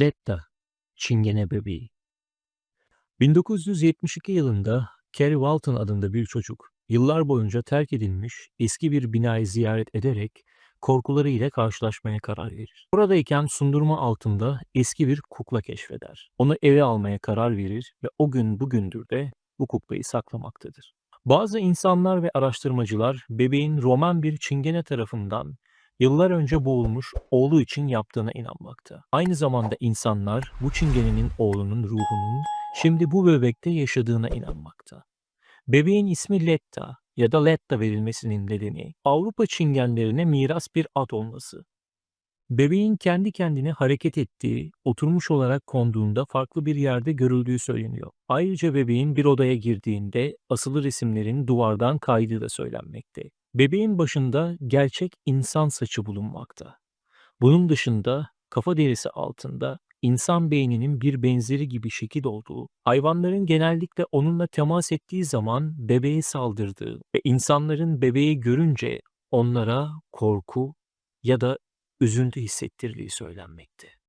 Letta, Çingene Bebeği 1972 yılında Kerry Walton adında bir çocuk, yıllar boyunca terk edilmiş eski bir binayı ziyaret ederek korkuları ile karşılaşmaya karar verir. Oradayken sundurma altında eski bir kukla keşfeder. Onu eve almaya karar verir ve o gün bugündür de bu kuklayı saklamaktadır. Bazı insanlar ve araştırmacılar bebeğin Roman bir çingene tarafından yıllar önce boğulmuş oğlu için yaptığına inanmakta. Aynı zamanda insanlar bu çingenenin oğlunun ruhunun şimdi bu bebekte yaşadığına inanmakta. Bebeğin ismi Letta ya da Letta verilmesinin nedeni Avrupa çingenlerine miras bir at olması. Bebeğin kendi kendine hareket ettiği, oturmuş olarak konduğunda farklı bir yerde görüldüğü söyleniyor. Ayrıca bebeğin bir odaya girdiğinde asılı resimlerin duvardan kaydığı da söylenmekte. Bebeğin başında gerçek insan saçı bulunmakta. Bunun dışında kafa derisi altında insan beyninin bir benzeri gibi şekil olduğu, hayvanların genellikle onunla temas ettiği zaman bebeğe saldırdığı ve insanların bebeği görünce onlara korku ya da üzüntü hissettirdiği söylenmekte.